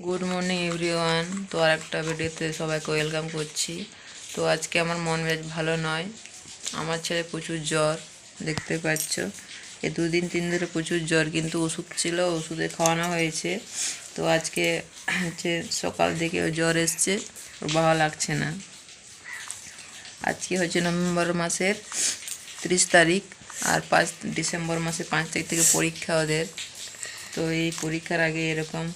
Good morning everyone তো আর একটা ভিডিওতে সবাইকে ওয়েলকাম করছি। তো আজকে আমার মন মেজাজ ভালো নয়। আমার ছেলে প্রচুর জ্বর, দেখতে পাচ্ছ। এই দুদিন, তিন ধরে প্রচুর জ্বর, কিন্তু ওষুধ ছিল, ওষুধে খাওয়ানো হয়েছে। তো আজকে হচ্ছে সকাল থেকে ওর জ্বর এসছে, ওর ভালো লাগছে না। আজকে হচ্ছে নভেম্বর মাসের তিরিশ তারিখ, আর পাঁচ, ডিসেম্বর মাসের পাঁচ তারিখ থেকে পরীক্ষা ওদের। তো এই পরীক্ষার আগে এরকম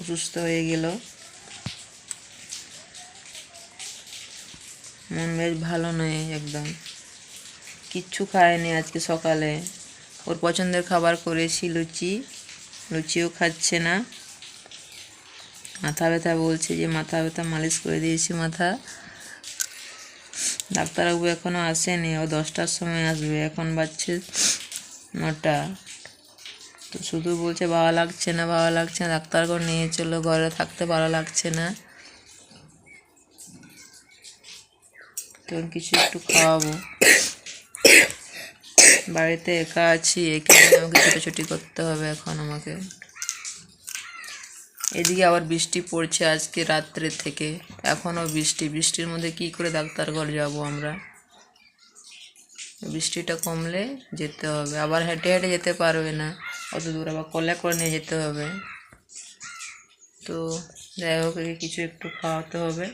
অসুস্থ হয়ে গেল। মন বেশ ভালো নয় একদম। কিচ্ছু খায়নি আজকে সকালে। ওর পছন্দের খাবার করেছি লুচি। লুচিও খাচ্ছে না। মাথা ব্যথা বলছে যে মাথা ব্যথা মালিশ করে দিয়েছি মাথা। ডাক্তারবাবু এখনও আসেনি। ও দশটার সময় আসবে। এখন বাজছে নটা। তো শুধু বলছে ভালো লাগছে না, ভালো লাগছে না, ডাক্তার নিয়ে চলো, ঘরে থাকতে ভালো লাগছে না। তো কিছু একটু খাওয়াবো। বাড়িতে একা আছি এখানে আমাকে ছোটাছুটি করতে হবে এখন আমাকে। এদিকে আবার বৃষ্টি পড়ছে আজকে রাত্রে থেকে। এখনও বৃষ্টি। বৃষ্টির মধ্যে কি করে ডাক্তার ঘর যাব আমরা? বৃষ্টিটা কমলে যেতে হবে। আবার হেঁটে হেঁটে যেতে পারবে না। অত দূর আবার কলে করে নিয়ে যেতে হবে। তো যাই হোক কিছু একটু খাওয়াতে হবে।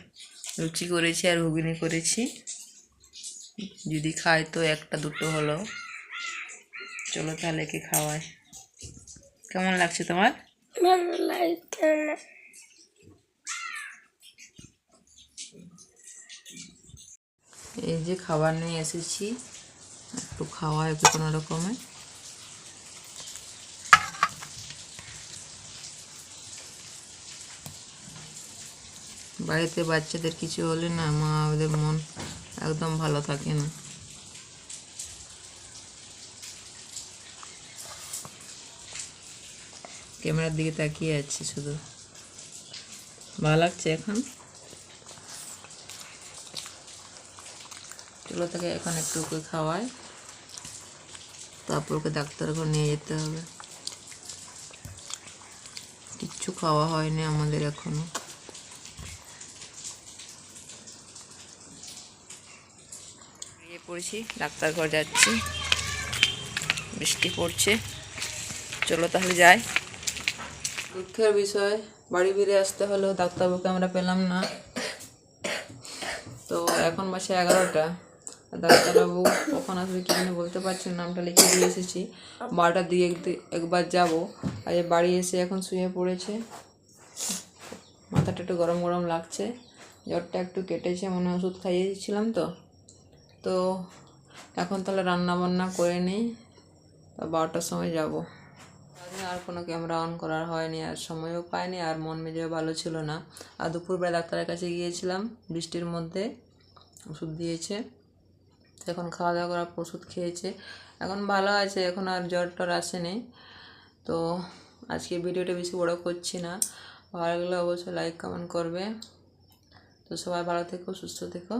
লুচি করেছি আর ঘুগনি করেছি। যদি খায় তো একটা দুটো হলো। চলো তাহলে একে খাওয়াই। কেমন লাগছে তোমার? ভালো লাগছে। এই যে খাবার নিয়ে এসেছি একটু খাওয়া একটু কোনো রকমে। বাড়িতে বাচ্চাদের কিছু হলে না মা ওদের মন একদম ভালো থাকে না। ক্যামেরার দিকে তাকিয়ে আছি শুধু। ভালো লাগছে এখন? চলো তাকে এখন একটু ওকে খাওয়াই। তারপর ওকে ডাক্তার ঘর নিয়ে যেতে হবে। কিচ্ছু খাওয়া হয়নি আমাদের এখনও। বেরিয়ে পড়েছি ডাক্তার ঘর যাচ্ছি। বৃষ্টি পড়ছে। চলো তাহলে যাই। দুঃখের বিষয় বাড়ি ফিরে আসতে হলো ডাক্তারবাবুকে আমরা পেলাম না। তো এখন মাসে এগারোটা। ডাক্তারবাবু কখন আসবে কি জানি বলতে পারছি না, নামটা লিখে দিয়ে এসেছি। বারোটার দিকে একবার যাব। আর বাড়ি এসে এখন শুয়ে পড়েছে। মাথাটা একটু গরম গরম লাগছে। জ্বরটা একটু কেটেছে মনে ওষুধ খাইয়েছিলাম তো। তো এখন তাহলে রান্না বান্না করে নিই। বারোটার সময় যাব। আর কোনো ক্যামেরা অন করার হয়নি, আর সময়ও পাইনি, আর মন মেজাজও ভালো ছিল না। আর দুপুরবেলা ডাক্তারের কাছে গিয়েছিলাম, বৃষ্টির মধ্যে ওষুধ দিয়েছে। এখন খাওয়া দাওয়া করার ওষুধ খেয়েছে। এখন ভালো আছে, এখন আর জ্বর টর আসেনি। তো আজকে ভিডিওটা বেশি বড় করছি না। ভালো লাগলে অবশ্যই লাইক কমেন্ট করবে। তো সবাই ভালো থেকো, সুস্থ থেকো।